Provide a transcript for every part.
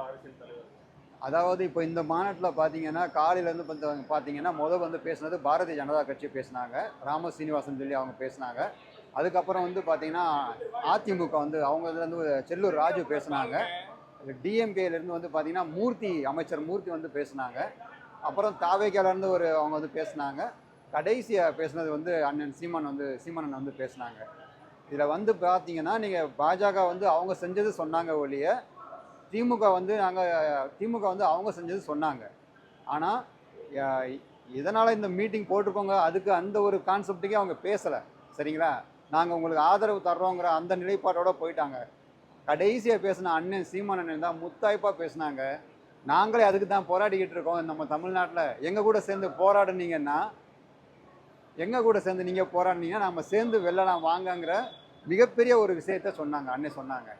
எல்லா அரசியல் அதாவது இப்போ இந்த மாநாட்டில் பார்த்தீங்கன்னா காலையிலேருந்து வந்து பார்த்தீங்கன்னா முதல் வந்து பேசினது பாரதிய ஜனதா கட்சி பேசினாங்க. ராம சீனிவாசன் சொல்லி அவங்க பேசினாங்க. அதுக்கப்புறம் வந்து பார்த்தீங்கன்னா அதிமுக வந்து அவங்க இதுலேருந்து செல்லூர் ராஜு பேசினாங்க. டிஎம்கேலேருந்து வந்து பார்த்தீங்கன்னா மூர்த்தி அமைச்சர் மூர்த்தி வந்து பேசினாங்க. அப்புறம் தாவேக்காலேருந்து ஒரு அவங்க வந்து பேசினாங்க. கடைசியாக பேசினது வந்து அண்ணன் சீமான் வந்து சீமானன் வந்து பேசினாங்க. இதில் வந்து பார்த்தீங்கன்னா நீங்கள் பாஜக வந்து அவங்க செஞ்சது சொன்னாங்க ஒழிய திமுக வந்து நாங்கள் திமுக வந்து அவங்க செஞ்சது சொன்னாங்க. ஆனால் இதனால் இந்த மீட்டிங் போட்டிருக்கோங்க அதுக்கு அந்த ஒரு கான்செப்ட்டுக்கே அவங்க பேசலை. சரிங்களா? நாங்கள் உங்களுக்கு ஆதரவு தர்றோங்கிற அந்த நிலைப்பாட்டோட போயிட்டாங்க. கடைசியாக பேசின அண்ணன் சீமான் அண்ணன் தான் முத்தாய்ப்பாக பேசினாங்க. நாங்களே அதுக்கு தான் போராடிக்கிட்டு இருக்கோம் நம்ம தமிழ்நாட்டில். எங்கள் கூட சேர்ந்து போராடினீங்கன்னா எங்கள் கூட சேர்ந்து நீங்கள் போராடினீங்கன்னா நம்ம சேர்ந்து வெல்லலாம் வாங்கங்கிற மிகப்பெரிய ஒரு விஷயத்த சொன்னாங்க அண்ணன் சொன்னாங்க.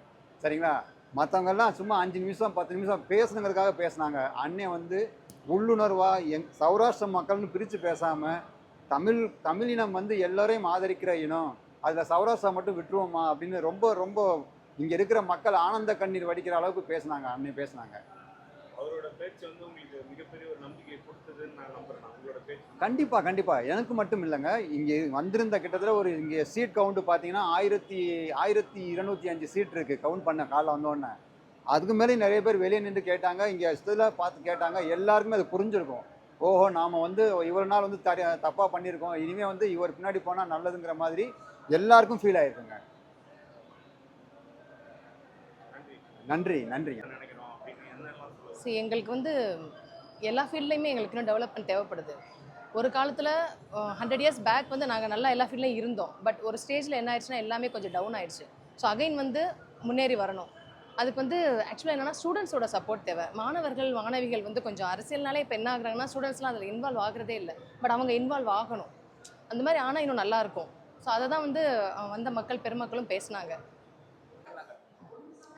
சரிங்களா? மற்றவங்கெல்லாம் சும்மா அஞ்சு நிமிஷம் பத்து நிமிஷம் பேசணுங்கிறதுக்காக பேசுனாங்க. அண்ணன் வந்து உள்ளுணர்வாக எங் சௌராஷ்டிர மக்கள்னு பிரித்து பேசாமல் தமிழ் தமிழினம் வந்து எல்லோரையும் ஆதரிக்கிற இனம் அதில் சௌராஷ்டிரா மட்டும் விட்டுருவோமா அப்படின்னு ரொம்ப ரொம்ப இங்கே இருக்கிற மக்கள் ஆனந்த கண்ணீர் வடிக்கிற அளவுக்கு பேசுனாங்க அண்ணன் பேசுனாங்க. அவரோட பேச்சு வந்து உங்களுக்கு மிகப்பெரிய ஒரு நம்பிக்கையை கொடுத்ததுன்னு நான் நம்புறேன். கண்டிப்பாக கண்டிப்பாக எனக்கு மட்டும் இல்லைங்க. இங்கே வந்திருந்த கிட்டத்தட்ட ஒரு இங்கே சீட் கவுண்ட் பார்த்தீங்கன்னா ஆயிரத்தி ஆயிரத்தி இருநூத்தி அஞ்சு சீட் இருக்குது கவுண்ட் பண்ண காலைல வந்தோடனே. அதுக்கு மேலே நிறைய பேர் வெளியே நின்று கேட்டாங்க. இங்கே இதில் பார்த்து கேட்டாங்க. எல்லாருக்குமே அது புரிஞ்சிருக்கும். ஓஹோ நாம் வந்து இவ்வளோ நாள் வந்து த தப்பாக பண்ணியிருக்கோம். இனிமேல் வந்து இவர் பின்னாடி போனால் நல்லதுங்கிற மாதிரி எல்லாருக்கும் ஃபீல் ஆயிருக்குங்க. நன்றி நன்றி. ஸோ எங்களுக்கு வந்து எல்லா ஃபீல்ட்லேயுமே எங்களுக்கு இன்னும் டெவலப்மெண்ட் தேவைப்படுது. ஒரு காலத்தில் ஹண்ட்ரட் இயர்ஸ் பேக் வந்து நாங்கள் நல்லா எல்லா ஃபீல்ட்லையும் இருந்தோம். பட் ஒரு ஸ்டேஜில் என்ன ஆயிடுச்சுன்னா எல்லாமே கொஞ்சம் டவுன் ஆயிடுச்சு. ஸோ அகைன் வந்து முன்னேறி வரணும். அதுக்கு வந்து ஆக்சுவலாக என்னென்னா ஸ்டூடெண்ட்ஸோட சப்போர்ட் தேவை. மாணவர்கள் மாணவிகள் வந்து கொஞ்சம் அரசியல்னாலே இப்போ என்ன ஆகுறாங்கன்னா ஸ்டூடெண்ட்ஸ்லாம் அதில் இன்வால்வ் ஆகிறதே இல்லை. பட் அவங்க இன்வால்வ் ஆகணும். அந்த மாதிரி ஆனால் இன்னும் நல்லாயிருக்கும் ஸோ அதை தான் வந்து வந்த மக்கள் பெருமக்களும் பேசினாங்க.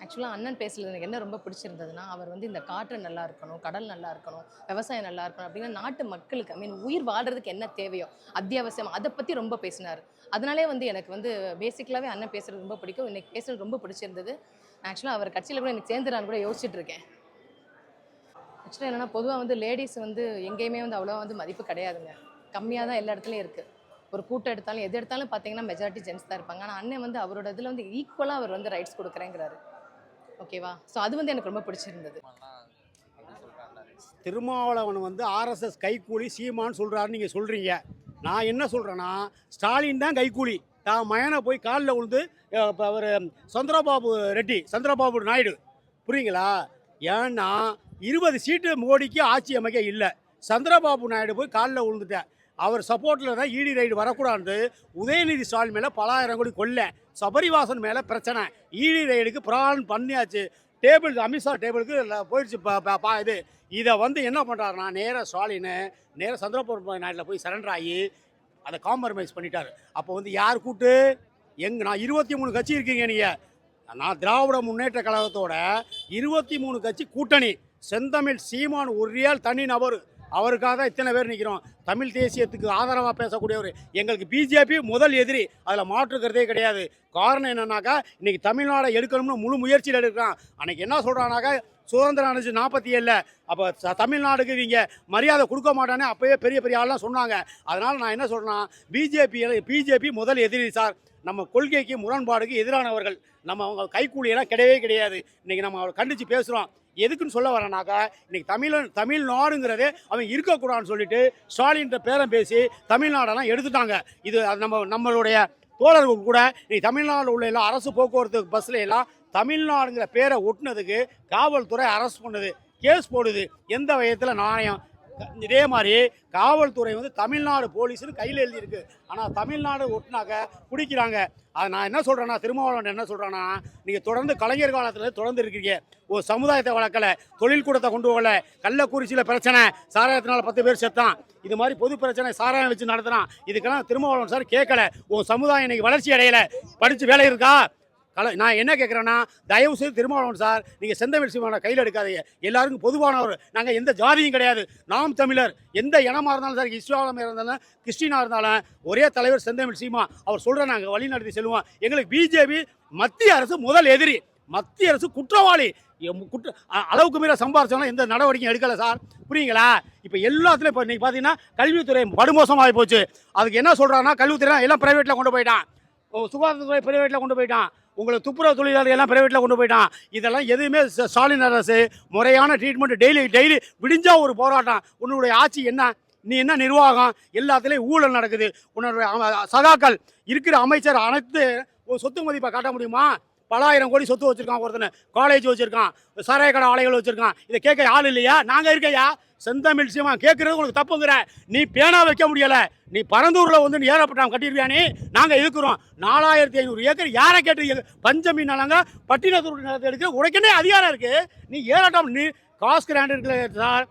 ஆக்சுவலாக அண்ணன் பேசுறது எனக்கு என்ன ரொம்ப பிடிச்சிருந்ததுன்னா அவர் வந்து இந்த காற்று நல்லா இருக்கணும் கடல் நல்லா இருக்கணும் விவசாயம் நல்லா இருக்கணும் அப்படின்னா நாட்டு மக்களுக்கு ஐ மீன் உயிர் வாழ்றதுக்கு என்ன தேவையோ அத்தியாவசியம் அதை பற்றி ரொம்ப பேசினார். அதனாலே வந்து எனக்கு வந்து பேசிக்கலாகவே அண்ணன் பேசுறது ரொம்ப பிடிக்கும். இன்னைக்கு பேசுறது ரொம்ப பிடிச்சிருந்தது. ஆக்சுவலாக அவர் கட்சியில் கூட எனக்கு சேர்ந்துடான்னு கூட யோசிச்சுட்டு இருக்கேன். ஆக்சுவலாக என்னென்னா பொதுவாக வந்து லேடிஸ் வந்து எங்கேயுமே வந்து அவ்வளோ வந்து மதிப்பு கிடையாதுங்க. கம்மியாக தான் எல்லா இடத்துலையும் இருக்குது ஒரு கூட்டம் எடுத்தாலும் எது எடுத்தாலும் பார்த்தீங்கன்னா மெஜாரிட்டி ஜென்ஸ் தான் இருப்பாங்க. ஆனால் அண்ணன் வந்து அவரோட இதில் வந்து ஈக்குவலாக அவர் வந்து ரைட்ஸ் கொடுக்குறேங்கிறாரு. ஓகேவா? ஸோ அது வந்து எனக்கு ரொம்ப பிடிச்சிருந்தது. திருமாவளவன் வந்து ஆர்எஸ்எஸ் கைக்கூலி சீமான்னு சொல்கிறாருன்னு நீங்கள் சொல்கிறீங்க நான் என்ன சொல்கிறேன்னா ஸ்டாலின் தான் கைக்கூலி தான் மயனை போய் காலில் விழுந்து இப்போ அவர் சந்திரபாபு ரெட்டி சந்திரபாபு நாயுடு. புரியுங்களா? ஏன்னா இருபது சீட்டு மோடிக்கு ஆட்சி அமைக்க இல்லை. சந்திரபாபு நாயுடு போய் காலில் விழுந்துட்டேன் அவர் சப்போர்ட்டில் தான் ஈடி ரைடு வரக்கூடாது. உதயநிதி ஸ்டாலின் மேலே பலாயிரம் கோடி கொல்ல சபரிவாசன் மேலே பிரச்சனை. ஈடி ரைடுக்கு பிரான் பண்ணியாச்சு. டேபிள் அமித்ஷா டேபிளுக்கு போயிடுச்சு. ப- பா- இது. இதை வந்து என்ன பண்ணுறாருனா நேராக ஸ்டாலின் நேராக சந்திரபுரம் நாட்டில் போய் சரண்டர் ஆகி அதை காம்ப்ரமைஸ் பண்ணிட்டாரு. அப்போ வந்து யார் கூட்டு? எங் நான் இருபத்தி மூணு கட்சி இருக்கீங்க நீங்கள் நான் திராவிட முன்னேற்ற கழகத்தோட இருபத்தி மூணு கட்சி கூட்டணி. செந்தமிழ் சீமான் ஒரு ரியால் தனி நபர். அவருக்காக தான் இத்தனை பேர் நிற்கிறோம் தமிழ் தேசியத்துக்கு ஆதரவாக பேசக்கூடியவர் எங்களுக்கு பிஜேபி முதல் எதிரி. அதில் மாற்றுக்கிறதே கிடையாது. காரணம் என்னன்னாக்கா இன்றைக்கி தமிழ்நாடை எடுக்கணும்னு முழு முயற்சியில் எடுக்கிறான். அன்றைக்கி என்ன சொல்கிறானாக்கா சுதந்திரம் அடைஞ்சு நாற்பத்தி ஏழில் அப்போ தமிழ்நாடுக்கு இவங்க மரியாதை கொடுக்க மாட்டானே அப்போயே பெரிய பெரிய ஆள்லாம் சொன்னாங்க. அதனால் நான் என்ன சொல்கிறேன்னா பிஜேபி பிஜேபி முதல் எதிரி சார். நம்ம கொள்கைக்கு முரண்பாடுக்கு எதிரானவர்கள். நம்ம அவங்க கைக்கூலியெல்லாம் கிடையவே கிடையாது. இன்றைக்கி நம்ம அவரை கண்டித்து பேசுகிறோம் எதுக்குன்னு சொல்ல வரேனாக்கா இன்னைக்கு தமிழன் தமிழ்நாடுங்கிறதே அவன் இருக்கக்கூடாதுன்னு சொல்லிட்டு ஸ்டாலின்ற பேரம் பேசி தமிழ்நாடெல்லாம் எடுத்துட்டாங்க. இது அது நம்ம நம்மளுடைய தோழர்கள் கூட இன்னைக்கு தமிழ்நாடு உள்ள எல்லாம் அரசு போக்குவரத்து பஸ்ல எல்லாம் தமிழ்நாடுங்கிற பேரை ஒட்டுனதுக்கு காவல்துறை அரெஸ்ட் பண்ணுது கேஸ் போடுது. எந்த வயத்தில் நாணயம் இதே மாதிரி காவல்துறை வந்து தமிழ்நாடு போலீஸ்னு கையில் எழுதியிருக்கு. ஆனால் தமிழ்நாடு ஒட்டினாக்க பிடிக்கிறாங்க அதை நான் என்ன சொல்கிறேன்னா திருமாவளவன் என்ன சொல்கிறேன்னா நீங்கள் தொடர்ந்து கலைஞர் காலத்தில் தொடர்ந்து இருக்கிறீங்க ஒரு சமுதாயத்தை வளர்க்கல தொழில் கூடத்தை கொண்டு போகல கள்ளக்குறிச்சியில் பிரச்சனை சாராயத்தினால் பத்து பேர் செத்தான். இது மாதிரி பொது பிரச்சனை சாராயம் வச்சு நடத்துறான். இதுக்கெல்லாம் திருமாவளவன் சார் கேட்கல. உன் சமுதாயம் இன்னைக்கு வளர்ச்சி அடையலை. படித்து வேலை இருக்கா? கல நான் என்ன கேட்குறேன்னா தயவு செய்து திருமாவளவன் சார் நீங்கள் செந்தமிழ் சீமான கையில் எடுக்காதீங்க. எல்லாருக்கும் பொதுவானவர். நாங்கள் எந்த ஜாதியும் கிடையாது. நாம் தமிழர். எந்த இனமாக இருந்தாலும் சார் இஸ்லாமாக இருந்தாலும் கிறிஸ்டினாக இருந்தாலும் ஒரே தலைவர் செந்தமிழ் சீமா அவர் சொல்கிற நாங்கள் வழி நடத்தி செல்வோம். எங்களுக்கு பிஜேபி மத்திய அரசு முதல் எதிரி. மத்திய அரசு குற்றவாளி. எம் குற்ற அளவுக்கு மீற சம்பாரிச்சாலும் எந்த நடவடிக்கையும் எடுக்கலை சார். புரியுங்களா இப்போ எல்லாத்துலேயும் இப்போ இன்றைக்கி பார்த்தீங்கன்னா கல்வித்துறை படுமோசமாகி போச்சு. அதுக்கு என்ன சொல்கிறாங்கன்னா கல்வித்துறை எல்லாம் ப்ரைவேட்டில் கொண்டு போயிட்டான். சுகாதாரத்துறை ப்ரைவேட்டில் கொண்டு போயிட்டான். உங்களை துப்புரவு தொழிலாளர் எல்லாம் பிரைவேட்டில் கொண்டு போயிட்டான். இதெல்லாம் எதுவுமே ஸ்டாலின் அரசு முறையான ட்ரீட்மெண்ட் டெய்லி டெய்லி விடிஞ்சா ஒரு போராட்டம். உன்னுடைய ஆட்சி என்ன? நீ என்ன நிர்வாகம்? எல்லாத்துலேயும் ஊழல் நடக்குது. உன்னுடைய சகாக்கள் இருக்கிற அமைச்சர் அனைத்து ஒரு சொத்து மதிப்பை காட்ட முடியுமா? பலாயிரம் கோடி சொத்து வச்சுருக்கான் ஒருத்தனை. காலேஜ் வச்சுருக்கான். சாராய கடை ஆலைகள் வச்சுருக்கான். இதை கேட்க ஆள் இல்லையா? நாங்கள் இருக்கையா? செந்தமிழ் சீமா கேட்குறது உனக்கு தப்புங்கிற. நீ பேனா வைக்க முடியலை. நீ பரந்தூரில் வந்து நீ ஏறப்பட்டான் கட்டிடுவியானே நாங்கள் இருக்கிறோம். நாலாயிரத்தி ஐநூறு ஏக்கர். யாரை கேட்டு பஞ்சமி நிலங்க பட்டினத்தூர் நிலத்தை எடுக்க உனக்கு என்ன அதிகாரம் இருக்குது நீ ஏறாட்டம் நீ காஸ் கிராண்ட் இருக்கிற sir.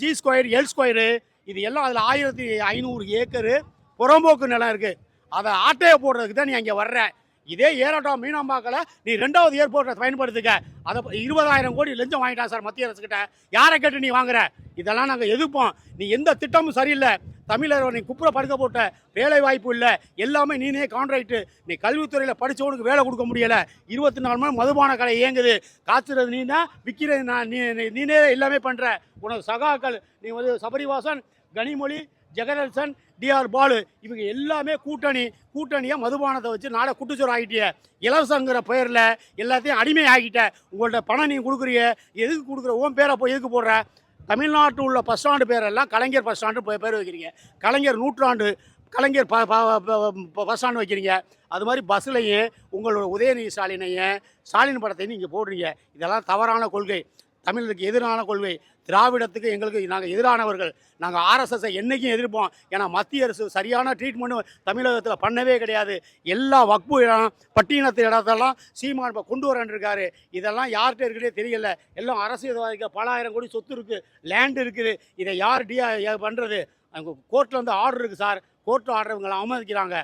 G Square L Square இது எல்லாம் அதில் ஆயிரத்தி ஐநூறு ஏக்கரு புறம்போக்கு நிலம் இருக்குது அதை ஆட்டையை போடுறதுக்கு தான் நீ அங்கே வர்ற. இதே ஏரோட்டம் மீனாம்பாக்கில் நீ ரெண்டாவது ஏர்போர்ட்டை பயன்படுத்துக்க அதை இருபதாயிரம் கோடி லஞ்சம் வாங்கிட்டான் சார் மத்திய அரசுக்கிட்ட யாரை கேட்டு நீ வாங்குற? இதெல்லாம் நாங்கள் எதிர்ப்போம். நீ எந்த திட்டமும் சரியில்லை. தமிழர் நீ குப்புற படுக்க போட்ட வேலை வாய்ப்பு இல்லை. எல்லாமே நீனே கான்ட்ராக்டு நீ கல்வித்துறையில் படித்தவனுக்கு வேலை கொடுக்க முடியலை. இருபத்தி நாலு மணி மதுபான கடை இயங்குது. காய்ச்சுறது நீ தான் விற்கிறது நான் நீ நீ- நீனே எல்லாமே பண்ணுற உனக்கு சகாக்கள் நீ வந்து சபரிவாசன் கனிமொழி ஜெகதர்சன் டிஆர் பாலு இவங்க எல்லாமே கூட்டணி கூட்டணியாக மதுபானத்தை வச்சு நாடை குட்டுச்சோர் ஆகிட்டிய இலவசங்கிற பெயரில் எல்லாத்தையும் அடிமை ஆகிட்ட உங்கள்ட்ட பணம் நீ கொடுக்குறீங்க எதுக்கு கொடுக்குற? உன் பேரை போய் எதுக்கு போடுற? தமிழ்நாட்டு உள்ள பஸ் ஸ்டாண்டு பேரெல்லாம் கலைஞர் பஸ் ஸ்டாண்டு பேர் வைக்கிறீங்க. கலைஞர் நூற்றாண்டு கலைஞர் ப- பஸ் ஸ்டாண்டு வைக்கிறீங்க. அது மாதிரி பஸ்லையும் உங்களோட உதயநிதி ஸ்டாலினையும் ஸ்டாலின் படத்தையும் நீங்கள் போடுறீங்க. இதெல்லாம் தவறான கொள்கை. தமிழுக்கு எதிரான கொள்கை. திராவிடத்துக்கு எங்களுக்கு நாங்கள் எதிரானவர்கள். நாங்கள் ஆர்எஸ்எஸ்ஸை என்றைக்கும் எதிர்ப்போம். ஏன்னா மத்திய அரசு சரியான ட்ரீட்மெண்ட்டு தமிழகத்தில் பண்ணவே கிடையாது. எல்லா வக்பு இடம் பட்டினத்து இடத்தெல்லாம் சீமான் கொண்டு வரன்றிருக்காரு. இதெல்லாம் யார்கிட்ட இருக்குன்னே தெரியல. எல்லாம் அரசியல்வாதிக்கு பல ஆயிரம் கோடி சொத்து இருக்குது லேண்ட் இருக்குது. இதை யார் டியா பண்ணுறது அங்கே கோர்ட்டில் வந்து ஆர்டர் இருக்குது சார். கோர்ட்டில் ஆர்டர் இவங்களை அவமதிக்கிறாங்க.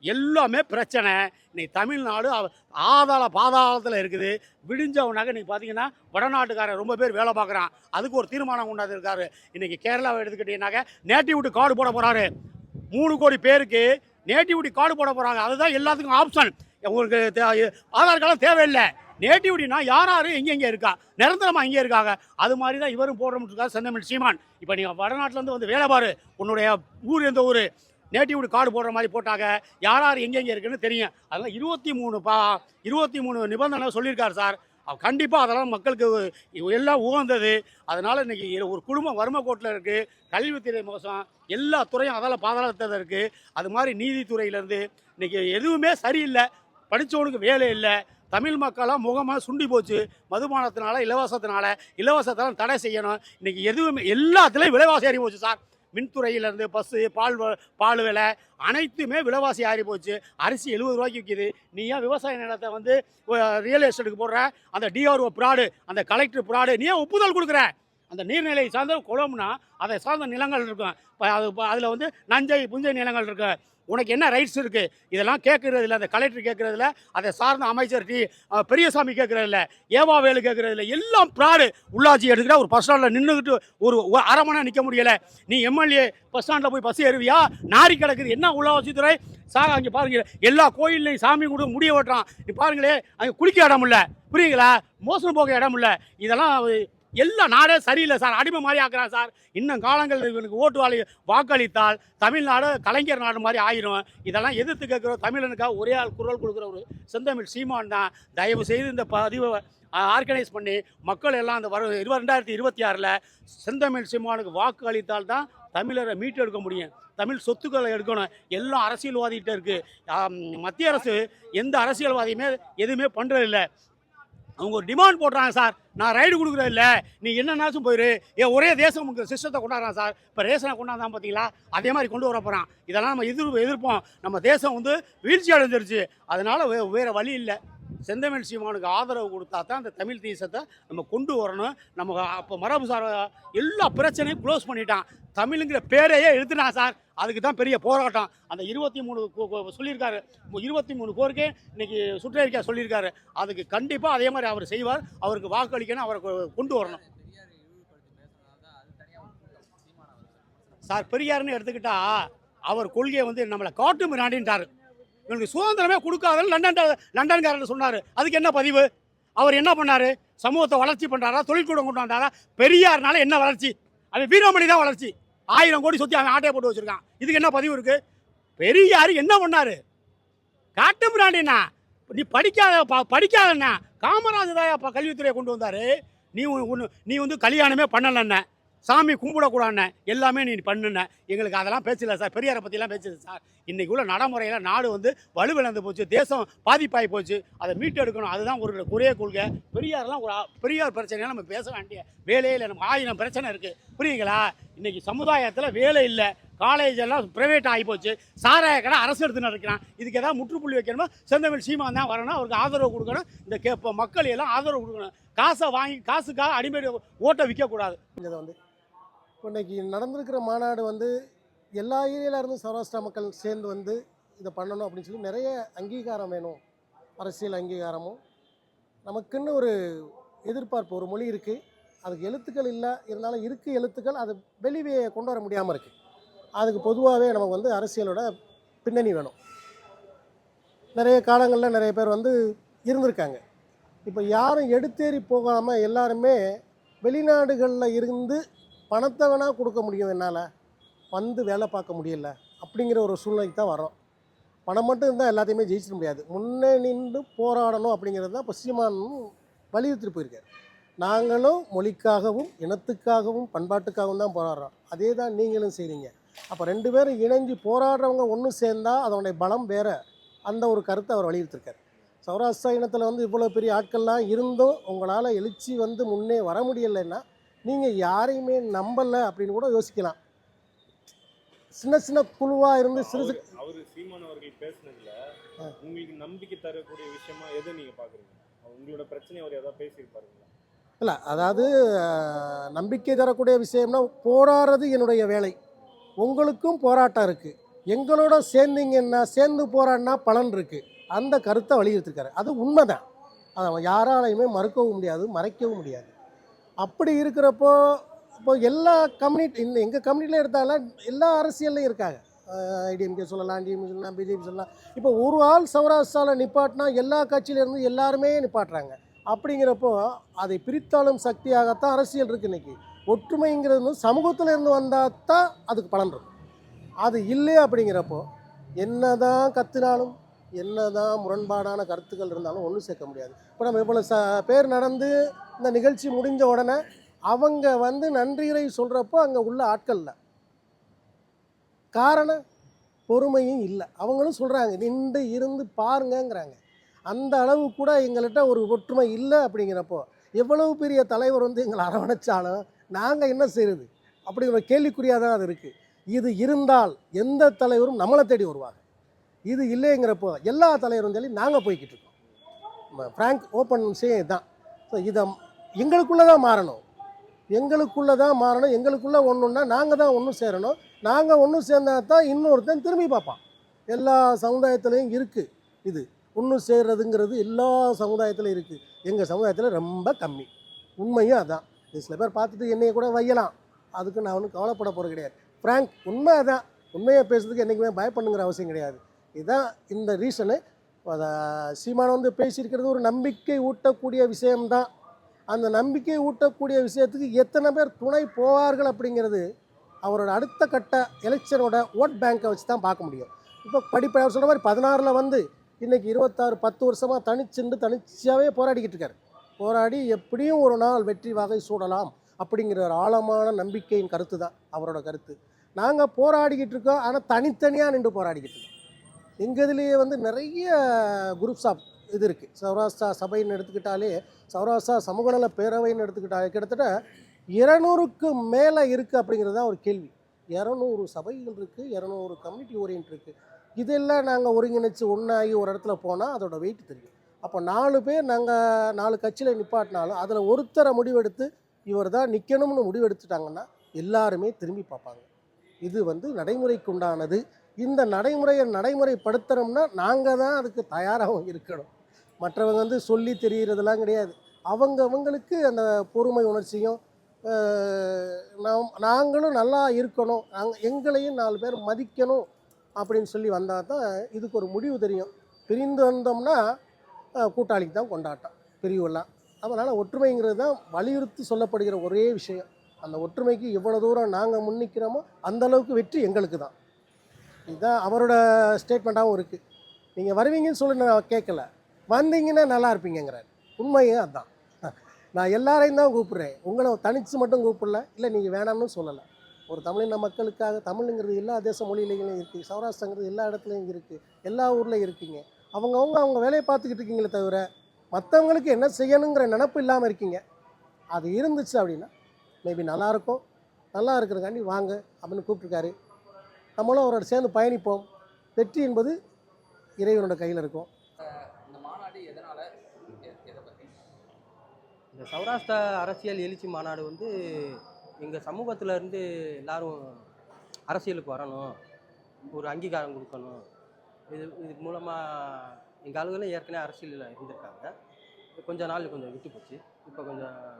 எல்லாமே பிரச்சனை. இன்னைக்கு தமிழ்நாடு ஆதாள பாதாளத்தில் இருக்குது. விடிஞ்சவனாக்க இன்றைக்கி பார்த்தீங்கன்னா வடநாட்டுக்காரன் ரொம்ப பேர் வேலை பார்க்குறான். அதுக்கு ஒரு தீர்மானம் கொண்டாந்து இருக்காரு. இன்றைக்கி கேரளாவை எடுத்துக்கிட்டீங்கன்னாக்க நேட்டிவிட்டி கார்டு போட போகிறாரு மூணு கோடி பேருக்கு நேட்டிவிட்டி கார்டு போட போகிறாங்க அதுதான் எல்லாத்துக்கும் ஆப்ஷன் உங்களுக்கு தே- ஆதார் கார்டு தேவையில்லை. நேட்டிவிட்டினா யார் யார் எங்கெங்கே இருக்கா? நிரந்தரமாக இங்கே இருக்காங்க. அது மாதிரி தான் இவரும் போடுறோம்னு செந்தமிழ் சீமான். இப்போ நீங்கள் வடநாட்டிலேருந்து வந்து வேலை பாரு. உன்னுடைய ஊர் எந்த ஊர்? நேட்டிவிட்டி கார்டு போடுற மாதிரி போட்டாங்க. யார் யார் எங்கெங்கே இருக்குன்னு தெரியும். அதெல்லாம் இருபத்தி மூணு பா இருபத்தி மூணு நிபந்தனை சொல்லியிருக்காரு சார். கண்டிப்பாக அதெல்லாம் மக்களுக்கு எல்லாம் உகந்தது. அதனால் இன்றைக்கி ஒரு குடும்பம் வறுமை கோட்டில் இருக்குது கல்வித்துறை மோசம். எல்லா துறையும் அதால் பாதாளத்தில் இருக்குது அது மாதிரி நீதித்துறையிலேருந்து இன்றைக்கி எதுவுமே சரியில்லை. படித்தவனுக்கு வேலை இல்லை. தமிழ் மக்களாக முகமாக சுண்டி போச்சு. மதுபானத்தினால இலவசத்தினால இலவசத்தெல்லாம் தடை செய்யணும். இன்றைக்கி எதுவுமே எல்லாத்துலேயும் விலைவாசி ஏறி போச்சு சார். மின்துறையிலேருந்து பஸ்ஸு பால் பால் விலை அனைத்துமே விலைவாசி ஆறி போச்சு. அரிசி எழுபது ரூபாய்க்கு விற்கிது நீ ஏன் விவசாய நிலத்தை வந்து ரியல் எஸ்டேட்டுக்கு போடுற? அந்த டிஆர்ஓ ப்ராடு அந்த கலெக்டர் ப்ராடு நீ ஏன் ஒப்புதல் கொடுக்குற? அந்த நீர்நிலை சார்ந்த குளம்னா அதை சார்ந்த நிலங்கள் இருக்கும். இப்போ அது அதில் வந்து நஞ்சை புஞ்சை நிலங்கள் இருக்குது உனக்கு என்ன ரைட்ஸ் இருக்குது இதெல்லாம் கேட்குறதில்ல அந்த கலெக்டர் கேட்குறதில்ல அதை சார்ந்த அமைச்சர் டி பெரியசாமி கேட்குறதில்ல ஏவாவேலு கேட்குறதில்ல எல்லாம் ப்ராடு உள்ளாட்சி எடுக்கிற ஒரு பஸ் ஸ்டாண்டில் நின்றுக்கிட்டு ஒரு ஒரு அரை மணி நேரம் நிற்க முடியலை. நீ எம்எல்ஏ பஸ் ஸ்டாண்டில் போய் பஸ் ஏறுவியா? நாரி கிடக்குது. என்ன உள்ளாட்சித்துறை சாக அங்கே பாருங்க எல்லா கோயில்லையும் சாமி கூட முடிய ஓட்டுறான். நீ பாருங்களே அங்கே குளிக்க இடம் இல்லை. புரியுங்களா மோசம் போக இடம் இல்லை. இதெல்லாம் எல்லா நாடே சரியில்லை சார். அடிமை மாதிரி ஆக்குறான் சார். இன்னும் காலங்கள் இவனுக்கு ஓட்டு வாக்களித்தால் தமிழ்நாடு கலைஞர் நாடு மாதிரி ஆயிரும். இதெல்லாம் எதிர்த்து கேட்குறோம் தமிழனுக்காக ஒரே ஆள் குரல் கொடுக்குற ஒரு செந்தமிழ் சீமான் தான். தயவு செய்து இந்த பதிவை ஆர்கனைஸ் பண்ணி மக்கள் எல்லாம் அந்த வர இருபது ரெண்டாயிரத்தி இருபத்தி ஆறில் செந்தமிழ் சீமானுக்கு வாக்கு அளித்தால் தான் தமிழரை மீட்டெடுக்க முடியும். தமிழ் சொத்துக்களை எடுக்கணும். எல்லாம் அரசியல்வாதிகிட்ட இருக்குது மத்திய அரசு எந்த அரசியல்வாதியுமே எதுவுமே பண்ணுறதில்ல அவங்க ஒரு டிமாண்ட் போடுறாங்க சார் நான் ரைடு கொடுக்குறது இல்லை. நீ என்னன்னாச்சும் போயிரு. ஏன் ஒரே தேசம் உங்களுக்கு சிஸ்டத்தை கொண்டாடுறான் சார் இப்போ ரேஷனை கொண்டாந்தான் பார்த்தீங்களா அதே மாதிரி கொண்டு வர போகிறான் இதெல்லாம் நம்ம எதிர்ப்பு எதிர்ப்போம். நம்ம தேசம் வந்து வீழ்ச்சி அடைஞ்சிருச்சு. அதனால் வே வேறு வழி இல்லை. செந்தமிழ் சீமானுக்கு ஆதரவு கொடுத்தா தான் அந்த தமிழ் தேசத்தை நம்ம கொண்டு வரணும். நம்ம அப்போ மரபு சார் எல்லா பிரச்சனையும் க்ளோஸ் பண்ணிட்டான். தமிழுங்கிற பேரையே எழுத்துனா சார் அதுக்கு தான் பெரிய போராட்டம். அந்த இருபத்தி மூணு சொல்லியிருக்காரு. இருபத்தி மூணு கோரிக்கை இன்னைக்கு சுற்றறிக்கை சொல்லியிருக்காரு. அதுக்கு கண்டிப்பாக அதே மாதிரி அவர் செய்வார். அவருக்கு வாக்களிக்கணும் அவரை கொண்டு வரணும். சார் பெரியார்னு எடுத்துக்கிட்டா அவர் கொள்கையை வந்து நம்மளை காட்டு மிராண்டின்ட்டார். இவனுக்கு சுதந்திரமே கொடுக்காதன்னு லண்டன் லண்டன்காரர் சொன்னார். அதுக்கு என்ன பதிவு? அவர் என்ன பண்ணார்? சமூகத்தை வளர்ச்சி பண்ணுறாரா தொழிற்கூடம் கொண்டு வந்தாரா? பெரியார்னால என்ன வளர்ச்சி? அது வீரமணி தான் வளர்ச்சி. ஆயிரம் கோடி சொத்தி அவன் ஆட்டையை போட்டு வச்சுருக்கான். இதுக்கு என்ன பதிவு இருக்குது பெரியார் என்ன பண்ணார்? காட்டு பிராண்டினா? நீ படிக்காத ப- படிக்காதண்ணா. காமராஜர் தான் கல்வித்துறையை கொண்டு வந்தாரு. நீ ஒன்று நீ வந்து கல்யாணமே பண்ணலண்ண. சாமி கும்பிடக்கூடாதுண்ண. எல்லாமே நீ பண்ணுன எங்களுக்கு அதெல்லாம் பேசல சார். பெரியாரை பற்றிலாம் பேசுது சார். இன்றைக்கி உள்ள நடைமுறையில் நாடு வந்து வலுவிழந்து போச்சு. தேசம் பாதிப்பாகி போச்சு. அதை மீட்டெடுக்கணும். அதுதான் ஒரு ஒரே கொள்கை. பெரியாரெல்லாம் ஒரு பெரியார் பிரச்சனையாக நம்ம பேச வேண்டிய வேலையே இல்லை நம்ம ஆயிரம் பிரச்சனை இருக்குது புரியுங்களா இன்றைக்கி சமுதாயத்தில் வேலை இல்லை. காலேஜ் எல்லாம் ப்ரைவேட் ஆகி போச்சு. சாராய கடை அரசு எடுத்து நடக்கிறான் இதுக்கு ஏதாவது முற்றுப்புள்ளி வைக்கணுமா? செந்தமிழ் சீமான் தான் வரணும். அவருக்கு ஆதரவு கொடுக்கணும். இந்த கே இப்போ மக்கள் எல்லாம் ஆதரவு கொடுக்கணும். காசை வாங்கி காசுக்காக அடிமை ஓட்டை விற்கக்கூடாது. வந்து இப்போ இன்னைக்கு நடந்திருக்கிற மாநாடு வந்து எல்லா ஏரியால சௌராஷ்டிரா மக்கள் சேர்ந்து வந்து இதை பண்ணணும் அப்படின்னு சொல்லி நிறைய அங்கீகாரம் வேணும். அரசியல் அங்கீகாரமும். நமக்குன்னு ஒரு எதிர்பார்ப்பு ஒரு மொழி இருக்குது அதுக்கு எழுத்துக்கள் இல்லை இருந்தாலும் இருக்குது எழுத்துக்கள் அது வெளியே கொண்டு வர முடியாமல் இருக்குது அதுக்கு பொதுவாகவே நமக்கு வந்து அரசியலோட பின்னணி வேணும். நிறைய காலங்களில் நிறைய பேர் வந்து இருந்திருக்காங்க. இப்போ யாரும் எடுத்தேறி போகாமல் எல்லாருமே வெளிநாடுகளில் இருந்து பணத்தை வேணால் கொடுக்க முடியும் என்னால். வந்து வேலை பார்க்க முடியல அப்படிங்கிற ஒரு சூழ்நிலைக்கு தான் வரோம் பணம் மட்டும் இருந்தால் எல்லாத்தையுமே ஜெயிச்சிட முடியாது. முன்னே நின்று போராடணும் அப்படிங்கிறது தான் இப்போ சீமானும் வலியுறுத்திட்டு போயிருக்காரு. நாங்களும் மொழிக்காகவும் இனத்துக்காகவும் பண்பாட்டுக்காகவும் தான் போராடுறோம். அதே தான் நீங்களும் செய்கிறீங்க அப்போ ரெண்டு பேரும் இணைஞ்சு போராடுறவங்க ஒன்று சேர்ந்தா அதனுடைய பலம் வேறு. அந்த ஒரு கருத்தை அவர் வலியுறுத்திருக்காரு. சௌராஷ்டிரா இனத்தில் வந்து இவ்வளோ பெரிய ஆட்கள்லாம் இருந்தும் உங்களால் எழுச்சி வந்து முன்னே வர முடியலைன்னா நீங்கள் யாரையுமே நம்பலை அப்படின்னு கூட யோசிக்கலாம். சின்ன சின்ன குழுவாக இருந்து சிறு சிறு அவரு- சீமான் அவர்கள் பேசுனதுல. உங்களுக்கு நம்பிக்கை தரக்கூடிய விஷயமா எதை நீங்க பாக்குறீங்க? உங்களோட பிரச்சனை அவர் ஏதாவது பேசியிருப்பாருங்களா? இல்லை அதாவது நம்பிக்கை தரக்கூடிய விஷயம்னா போராடுறது என்னுடைய வேலை. உங்களுக்கும் போராட்டம் இருக்குது எங்களோட சேர்ந்தீங்கன்னா சேர்ந்து போராடினா பலன் இருக்குது அந்த கருத்தை வலியுறுத்திருக்காரு. அது உண்மைதான். அதை யாராலையுமே மறுக்கவும் முடியாது மறைக்கவும் முடியாது. அப்படி இருக்கிறப்போ இப்போ எல்லா கம்யூனிட்டி இந்த எங்கள் கம்யூனிட்டியில் எடுத்தாலும் எல்லா அரசியல்லையும் இருக்காங்க. ஐடிஎம்கே சொல்லலாம் டிஎம்கே சொல்லலாம் பிஜேபி சொல்லலாம். இப்போ ஒரு ஆள் சௌராஷ்டிராவில் நிப்பாட்டினா எல்லா கட்சியிலேருந்து எல்லாருமே நிப்பாட்டுறாங்க. அப்படிங்கிறப்போ அதை பிரித்தாளும் சக்தியாகத்தான் அரசியல் இருக்குது இன்னைக்கு. ஒற்றுமைங்கிறது வந்து சமூகத்தில் இருந்து வந்தால் தான் அதுக்கு பலன் இருக்கும். அது இல்லை அப்படிங்கிறப்போ என்னதான் கத்துனாலும் என்னதான் முரண்பாடான கருத்துக்கள் இருந்தாலும் ஒன்றும் சேர்க்க முடியாது. இப்போ நம்ம இவ்வளோ ச பேர் நடந்து இந்த நிகழ்ச்சி முடிஞ்ச உடனே அவங்க வந்து நன்றியரை சொல்கிறப்போ அங்கே உள்ள ஆட்கள் இல்லை. காரணம் பொறுமையும் இல்லை. அவங்களும் சொல்கிறாங்க நின்று இருந்து பாருங்கங்கிறாங்க. அந்த அளவு கூட எங்கள்கிட்ட ஒரு ஒற்றுமை இல்லை அப்படிங்கிறப்போ எவ்வளவு பெரிய தலைவர் வந்து எங்களை அரவணைச்சாலும் நாங்கள் என்ன செய்கிறது அப்படிங்கிற கேள்விக்குறியாக தான் அது இருக்குது இது இருந்தால் எந்த தலைவரும் நம்மளை தேடி வருவாங்க. இது இல்லைங்கிறப்போ எல்லா தலைவரும் சொல்லி நாங்கள் போய்கிட்டு இருக்கோம். ஃப்ராங்க் ஓப்பன் விஷயம் தான் ஸோ இதை எங்களுக்குள்ளே தான் மாறணும். எங்களுக்குள்ளே தான் மாறணும். எங்களுக்குள்ளே ஒன்றுன்னா நாங்கள் தான் ஒன்று சேரணும். நாங்கள் ஒன்று சேர்ந்தா தான் இன்னொருத்தன் திரும்பி பார்ப்பான். எல்லா சமுதாயத்துலேயும் இருக்குது இது. ஒன்று சேர்றதுங்கிறது எல்லா சமுதாயத்திலும் இருக்குது எங்கள் சமுதாயத்தில் ரொம்ப கம்மி. உண்மையும் அதான். இது சில பேர் பார்த்துட்டு என்னைய கூட வையலாம். அதுக்கு நான் ஒன்றும் கவலைப்பட போகிறது கிடையாது. ஃப்ராங்க் உண்மை அதான். உண்மையை பேசுறதுக்கு என்றைக்குமே பயப்படணுங்கிற அவசியம் கிடையாது. இதுதான் இந்த ரீசனு அதை சீமான் வந்து பேசியிருக்கிறது ஒரு நம்பிக்கை ஊட்டக்கூடிய விஷயம்தான். அந்த நம்பிக்கை ஊட்டக்கூடிய விஷயத்துக்கு எத்தனை பேர் துணை போவார்கள் அப்படிங்கிறது அவரோட அடுத்த கட்ட எலெக்ஷனோட ஓட் பேங்க்கை வச்சு தான் பார்க்க முடியும். இப்போ படிப்பை அவர் சொன்ன மாதிரி பதினாறில் வந்து இன்றைக்கி இருபத்தாறு பத்து வருஷமாக தனிச்சுண்டு தனிச்சாவே போராடிக்கிட்டு இருக்கார். போராடி எப்படியும் ஒரு நாள் வெற்றி வகை சூடலாம் அப்படிங்கிற ஒரு ஆழமான நம்பிக்கையின் கருத்து தான் அவரோட கருத்து. நாங்கள் போராடிக்கிட்டு இருக்கோம் ஆனால் தனித்தனியாக நின்று போராடிக்கிட்டு இருக்கோம். எங்கள் இதுலேயே வந்து நிறைய குரூப்ஸ் ஆஃப் இது இருக்குது சௌராஷ்டிரா சபைன்னு எடுத்துக்கிட்டாலே சௌராஷ்டிரா சமூகநல பேரவைன்னு எடுத்துக்கிட்டாலே கிட்டத்தட்ட இரநூறுக்கு மேலே இருக்குது அப்படிங்கிறது தான் ஒரு கேள்வி. இரநூறு சபைகள் இருக்குது இரநூறு கம்யூனிட்டி ஓரியன்ட் இருக்குது இதெல்லாம் நாங்கள் ஒருங்கிணைச்சு ஒன்றாகி ஒரு இடத்துல போனால் அதோட வெயிட் தெரியும். அப்போ நாலு பேர் நாங்கள் நாலு கட்சியில் நிப்பாட்டினாலும் அதில் ஒருத்தரை முடிவெடுத்து இவர் தான் நிற்கணும்னு முடிவெடுத்துட்டாங்கன்னா எல்லாருமே திரும்பி பார்ப்பாங்க. இது வந்து நடைமுறைக்கு உண்டானது. இந்த நடைமுறையை நடைமுறைப்படுத்துகிறோம்னா நாங்கள் தான் அதுக்கு தயாராகவும் இருக்கணும். மற்றவங்க வந்து சொல்லி தெரிகிறதெல்லாம் கிடையாது. அவங்கவங்களுக்கு அந்த பொறுமை உணர்ச்சியும் நாம் நாங்களும் நல்லா இருக்கணும். நாங்கள் எங்களையும் நாலு பேர் மதிக்கணும் அப்படின்னு சொல்லி வந்தால் தான் இதுக்கு ஒரு முடிவு தெரியும். பிரிந்து வந்தோம்னா கூட்டாளிக்கு தான் கொண்டாட்டம். பிரிவுலாம். அதனால் ஒற்றுமைங்கிறது தான் வலியுறுத்தி சொல்லப்படுகிற ஒரே விஷயம். அந்த ஒற்றுமைக்கு எவ்வளோ தூரம் நாங்கள் முன்னிக்கிறோமோ அந்தளவுக்கு வெற்றி எங்களுக்கு தான். இதுதான் அவரோட ஸ்டேட்மெண்ட்டாகவும் இருக்குது நீங்கள் வருவீங்கன்னு சொல்லி நான் கேட்கல. வந்தீங்கன்னா நல்லா இருப்பீங்கங்கிறார். உண்மையே அதுதான் நான் எல்லாரையும் தான் கூப்பிட்றேன். உங்களை தனித்து மட்டும் கூப்பிடல. இல்லை நீங்கள் வேணாம்னு சொல்லலை. ஒரு தமிழின மக்களுக்காக தமிழுங்கிறது எல்லா தேச மொழியிலையும் இருக்குது சௌராஷ்டிரங்கிறது எல்லா இடத்துலையும் இருக்குது எல்லா ஊர்லேயும் இருக்கீங்க. அவங்கவுங்க அவங்க வேலையை பார்த்துக்கிட்டு இருக்கீங்களே தவிர மற்றவங்களுக்கு என்ன செய்யணுங்கிற நினப்பு இல்லாமல் இருக்கீங்க. அது இருந்துச்சு அப்படின்னா மேபி நல்லாயிருக்கும் நல்லா இருக்கிறக்காண்டி வாங்க அப்படின்னு கூப்பிட்ருக்காரு நம்மளும் அவரோட சேர்ந்து பயணிப்போம். வெற்றி என்பது இறைவனோட கையில் இருக்கும். இந்த மாநாடு எதனால? எ- எதை பத்தி? இந்த சௌராஷ்டிரா அரசியல் எழுச்சி மாநாடு வந்து எங்கள் சமூகத்துல இருந்து எல்லாரும் அரசியலுக்கு வரணும். ஒரு அங்கீகாரம் கொடுக்கணும். இது இதுக்கு மூலமாக எங்கள் ஆளுகளும் ஏற்கனவே அரசியலில் இருந்திருக்காங்க. கொஞ்ச நாள் கொஞ்சம் விட்டு போச்சு இப்போ கொஞ்சம்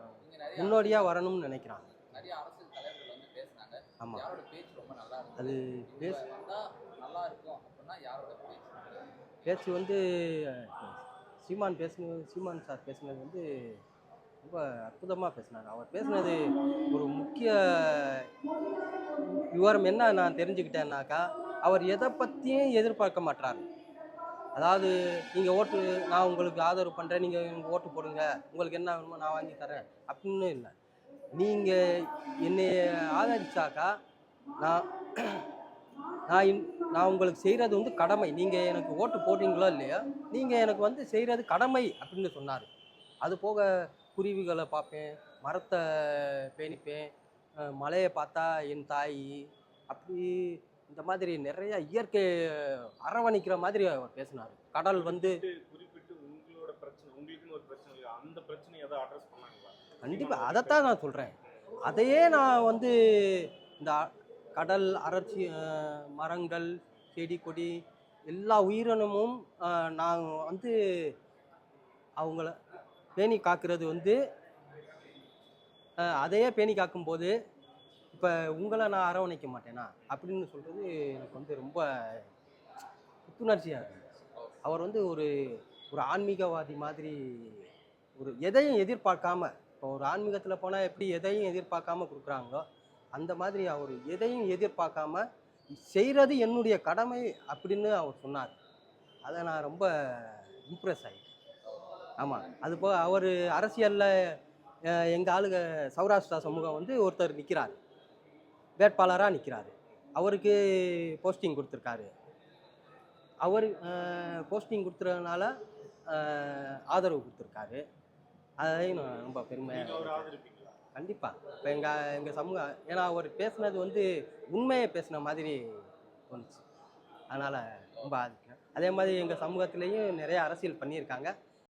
முன்னோடியாக வரணும்னு நினைக்கிறாங்க நிறைய அரசியல் தலைவர்கள் வந்து பேசுனாங்க ஆமாம் யாரோட பேச்சு ரொம்ப நல்லா இருந்தது? அது பேச நல்லா இருக்கும் அப்படின்னா யாரோட பேச்சு? பேச்சு வந்து சீமான் பேசுனது சீமான் சார் பேசுனது வந்து ரொம்ப அற்புதமாக பேசினார். அவர் பேசுனது ஒரு முக்கிய விவரம் என்ன நான் தெரிஞ்சுக்கிட்டேன்னாக்கா அவர் எதை பற்றியும் எதிர்பார்க்க மாட்டார் அதாவது நீங்கள் ஓட்டு நான் உங்களுக்கு ஆதரவு பண்ணுறேன் நீங்கள் ஓட்டு போடுங்க உங்களுக்கு என்ன வேணுமோ நான் வாங்கி தரேன் அப்படின்னு இல்லை. நீங்கள் என்னை ஆதரிச்சாக்கா நான் நான் இன்- நான் உங்களுக்கு செய்கிறது வந்து கடமை. நீங்கள் எனக்கு ஓட்டு போடுறீங்களோ இல்லையோ நீங்கள் எனக்கு வந்து செய்கிறது கடமை அப்படின்னு சொன்னார். அது போக குருவிகளை பார்ப்பேன் மரத்தை பேணிப்பேன் மலையை பார்த்தா என் தாய் அப்படி இந்த மாதிரி நிறைய இயற்கை அரவணைக்கிற மாதிரி அவர் பேசினார். கடல் வந்து குறிப்பிட்டு- உங்களோட பிரச்சனை உங்களுக்குன்னு ஒரு பிரச்சனை அந்த பிரச்சனையை எதாவது அட்ரஸ் பண்ணாங்களா? கண்டிப்பாக அதைத்தான் நான் சொல்கிறேன் அதையே நான் வந்து இந்த கடல் அறட்சி மரங்கள் செடி கொடி எல்லா உயிரினமும் நான் வந்து அவங்கள பேணி காக்கிறது வந்து அதையே பேணி காக்கும்போது இப்போ உங்களை நான் அரவணைக்க மாட்டேனா? அப்படின்னு சொல்கிறது எனக்கு வந்து ரொம்ப புத்துணர்ச்சியாக இருக்கு. அவர் வந்து ஒரு ஒரு ஆன்மீகவாதி மாதிரி ஒரு எதையும் எதிர்பார்க்காம இப்போ ஒரு ஆன்மீகத்தில் போனால் எப்படி எதையும் எதிர்பார்க்காம கொடுக்குறாங்களோ அந்த மாதிரி அவர் எதையும் எதிர்பார்க்காம செய்கிறது என்னுடைய கடமை அப்படின்னு அவர் சொன்னார். அதை நான் ரொம்ப இம்ப்ரெஸ் ஆகிட்டேன் ஆமாம் அது போக அவர் அரசியலில் எங்கள் ஆளுக சௌராஷ்டிரா சமூகம் வந்து ஒருத்தர் நிற்கிறார் வேட்பாளராக நிற்கிறாரு அவருக்கு போஸ்டிங் கொடுத்துருக்காரு. அவர் போஸ்டிங் கொடுத்துறதுனால ஆதரவு கொடுத்துருக்காரு. அதையும் நான் ரொம்ப பெருமையாக கண்டிப்பாக இப்போ எங்கள் எங்கள் சமூகம் ஏன்னா அவர் பேசுனது வந்து உண்மையை பேசின மாதிரி தோணுச்சு. அதனால் ரொம்ப ஆதிக்கிறேன் அதே மாதிரி எங்கள் சமூகத்திலையும் நிறைய அரசியல் பண்ணியிருக்காங்க.